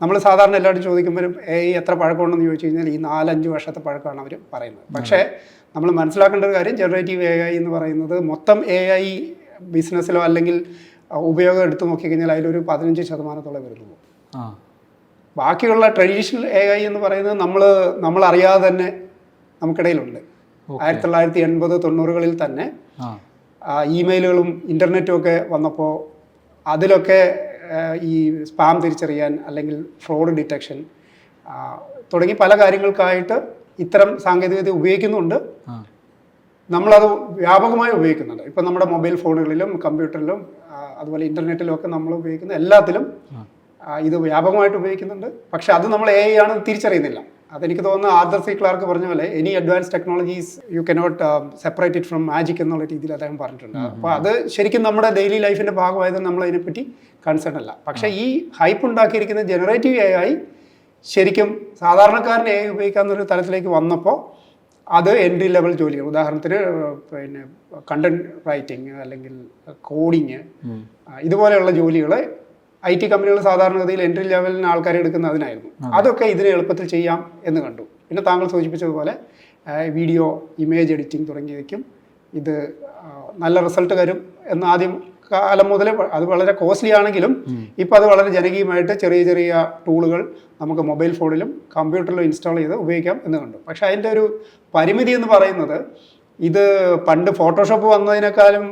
നമ്മൾ സാധാരണ എല്ലാവരും ചോദിക്കുമ്പോഴും എ ഐ എത്ര പഴക്കമുണ്ടെന്ന് ചോദിച്ചു കഴിഞ്ഞാൽ ഈ നാലഞ്ച് വർഷത്തെ പഴക്കമാണ് അവർ പറയുന്നത്. പക്ഷേ നമ്മൾ മനസ്സിലാക്കേണ്ട ഒരു കാര്യം ജനറേറ്റീവ് എ ഐ എന്ന് പറയുന്നത് മൊത്തം എ ഐ ബിസിനസ്സിലോ അല്ലെങ്കിൽ ഉപയോഗം എടുത്തു നോക്കിക്കഴിഞ്ഞാൽ അതിലൊരു പതിനഞ്ച് ശതമാനത്തോളം വരുന്നുള്ളൂ ബാക്കിയുള്ള ട്രഡീഷണൽ എ ഐ എന്ന് പറയുന്നത് നമ്മൾ നമ്മൾ അറിയാതെ തന്നെ നമുക്കിടയിലുണ്ട്. ആയിരത്തി തൊള്ളായിരത്തി എൺപത് തൊണ്ണൂറുകളിൽ തന്നെ ഇമെയിലുകളും ഇന്റർനെറ്റും ഒക്കെ വന്നപ്പോൾ അതിലൊക്കെ ഈ സ്പാം തിരിച്ചറിയാൻ അല്ലെങ്കിൽ ഫ്രോഡ് ഡിറ്റക്ഷൻ തുടങ്ങി പല കാര്യങ്ങൾക്കായിട്ട് ഇത്തരം സാങ്കേതികവിദ്യ ഉപയോഗിക്കുന്നുണ്ട്. നമ്മളത് വ്യാപകമായി ഉപയോഗിക്കുന്നുണ്ട്. ഇപ്പം നമ്മുടെ മൊബൈൽ ഫോണുകളിലും കമ്പ്യൂട്ടറിലും അതുപോലെ ഇന്റർനെറ്റിലും ഒക്കെ നമ്മൾ ഉപയോഗിക്കുന്ന എല്ലാത്തിലും ഇത് വ്യാപകമായിട്ട് ഉപയോഗിക്കുന്നുണ്ട്. പക്ഷെ അത് നമ്മൾ എ ആണ് തിരിച്ചറിയുന്നില്ല. അതെനിക്ക് തോന്നുന്നു ആർദർ സി ക്ലാർക്ക് പറഞ്ഞ പോലെ any advance technologies you cannot separate it from magic എന്നുള്ള രീതിയിൽ അദ്ദേഹം പറഞ്ഞിട്ടുണ്ട്. അപ്പോൾ അത് ശരിക്കും നമ്മുടെ ഡെയിലി ലൈഫിന്റെ ഭാഗമായത് നമ്മൾ അതിനെപ്പറ്റി കൺസേൺ അല്ല. പക്ഷേ ഈ ഹൈപ്പ് ഉണ്ടാക്കിയിരിക്കുന്ന ജനറേറ്റീവ് എ ഐ ശരിക്കും സാധാരണക്കാരനെ എ ഉപയോഗിക്കാവുന്ന ഒരു തലത്തിലേക്ക് വന്നപ്പോൾ അത് എൻട്രി ലെവൽ ജോലികൾ ഉദാഹരണത്തിന് പിന്നെ കണ്ടന്റ് റൈറ്റിംഗ് അല്ലെങ്കിൽ കോഡിങ് ഇതുപോലെയുള്ള ജോലികൾ ഐ ടി കമ്പനികൾ സാധാരണഗതിയിൽ എൻട്രി ലെവലിന് ആൾക്കാരെ എടുക്കുന്ന അതിനായിരുന്നു. അതൊക്കെ ഇതിനെ എളുപ്പത്തിൽ ചെയ്യാം എന്ന് കണ്ടു. പിന്നെ താങ്കൾ സൂചിപ്പിച്ചതുപോലെ വീഡിയോ ഇമേജ് എഡിറ്റിംഗ് തുടങ്ങിയവയ്ക്കും ഇത് നല്ല റിസൾട്ട് തരും എന്ന് ആദ്യം കാലം മുതലേ അത് വളരെ കോസ്റ്റ്ലി ആണെങ്കിലും ഇപ്പോൾ അത് വളരെ ജനകീയമായിട്ട് ചെറിയ ചെറിയ ടൂളുകൾ നമുക്ക് മൊബൈൽ ഫോണിലും കമ്പ്യൂട്ടറിലും ഇൻസ്റ്റാൾ ചെയ്ത് ഉപയോഗിക്കാം എന്ന് കണ്ടു. പക്ഷേ അതിന്റെ ഒരു പരിമിതി എന്ന് പറയുന്നത് ഇത് പണ്ട് ഫോട്ടോഷോപ്പ് വന്നതിനേക്കാളും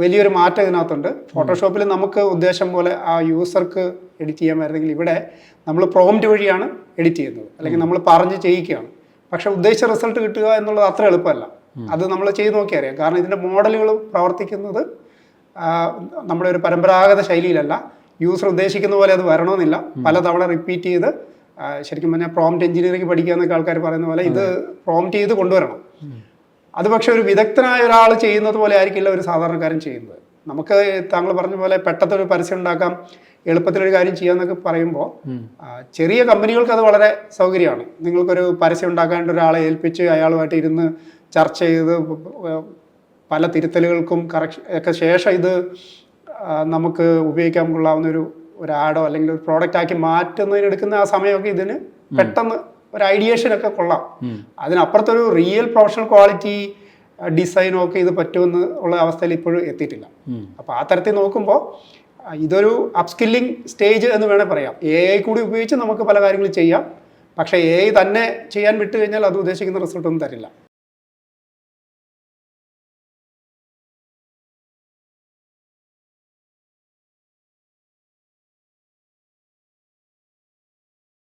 വലിയൊരു മാറ്റം ഇതിനകത്തുണ്ട്. ഫോട്ടോഷോപ്പിൽ നമുക്ക് ഉദ്ദേശം പോലെ ആ യൂസർക്ക് എഡിറ്റ് ചെയ്യാമായിരുന്നെങ്കിൽ ഇവിടെ നമ്മൾ പ്രോംറ്റ് വഴിയാണ് എഡിറ്റ് ചെയ്യുന്നത്. അല്ലെങ്കിൽ നമ്മൾ പറഞ്ഞ് ചെയ്യിക്കുകയാണ്. പക്ഷെ ഉദ്ദേശിച്ച റിസൾട്ട് കിട്ടുക എന്നുള്ളത് അത്ര എളുപ്പമല്ല. അത് നമ്മൾ ചെയ്ത് നോക്കിയാൽ അറിയാം. കാരണം ഇതിന്റെ മോഡലുകൾ പ്രവർത്തിക്കുന്നത് നമ്മുടെ ഒരു പരമ്പരാഗത ശൈലിയിലല്ല. യൂസർ ഉദ്ദേശിക്കുന്ന പോലെ അത് വരണമെന്നില്ല. പലതവണ റിപ്പീറ്റ് ചെയ്ത് ശരിക്കും പറഞ്ഞാൽ പ്രോംപ്റ്റ് എഞ്ചിനീയറിംഗ് പഠിക്കുക എന്നൊക്കെ ആൾക്കാർ പറയുന്ന പോലെ ഇത് പ്രോംപ്റ്റ് ചെയ്ത് കൊണ്ടുവരണം. അത് പക്ഷെ ഒരു വിദഗ്ധനായ ഒരാൾ ചെയ്യുന്നത് പോലെ ആയിരിക്കില്ല ഒരു സാധാരണക്കാരൻ ചെയ്യുന്നത്. നമുക്ക് താങ്കൾ പറഞ്ഞ പോലെ പെട്ടെന്നൊരു പരസ്യം ഉണ്ടാക്കാം എളുപ്പത്തിലൊരു കാര്യം ചെയ്യാന്നൊക്കെ പറയുമ്പോൾ ചെറിയ കമ്പനികൾക്ക് അത് വളരെ സൗകര്യമാണ്. നിങ്ങൾക്കൊരു പരസ്യം ഉണ്ടാക്കാണ്ട് ഒരാളെ ഏൽപ്പിച്ച് അയാളുമായിട്ട് ഇരുന്ന് ചർച്ച ചെയ്ത് പല തിരുത്തലുകൾക്കും കറക്ഷൻ ഒക്കെ ശേഷം ഇത് നമുക്ക് ഉപയോഗിക്കാൻ കൊള്ളാവുന്ന ഒരു ഒരു ആഡോ അല്ലെങ്കിൽ ഒരു പ്രോഡക്റ്റ് ആക്കി മാറ്റുന്നതിനെടുക്കുന്ന ആ സമയമൊക്കെ ഇതിന് പെട്ടെന്ന് ഒരു ഐഡിയേഷൻ ഒക്കെ കൊള്ളാം. അതിനപ്പുറത്തൊരു റിയൽ പ്രൊഫഷണൽ ക്വാളിറ്റി ഡിസൈനോ ഒക്കെ ഇത് പറ്റുമെന്ന് ഉള്ള അവസ്ഥയിൽ ഇപ്പോഴും എത്തിയിട്ടില്ല. അപ്പോൾ ആ തരത്തിൽ നോക്കുമ്പോൾ ഇതൊരു അപ്സ്കില്ലിംഗ് സ്റ്റേജ് എന്ന് വേണേൽ പറയാം. എ ഐ കൂടി ഉപയോഗിച്ച് നമുക്ക് പല കാര്യങ്ങളും ചെയ്യാം. പക്ഷേ എ ഐ തന്നെ ചെയ്യാൻ വിട്ടു കഴിഞ്ഞാൽ അത് ഉദ്ദേശിക്കുന്ന റിസൾട്ടൊന്നും തരില്ല.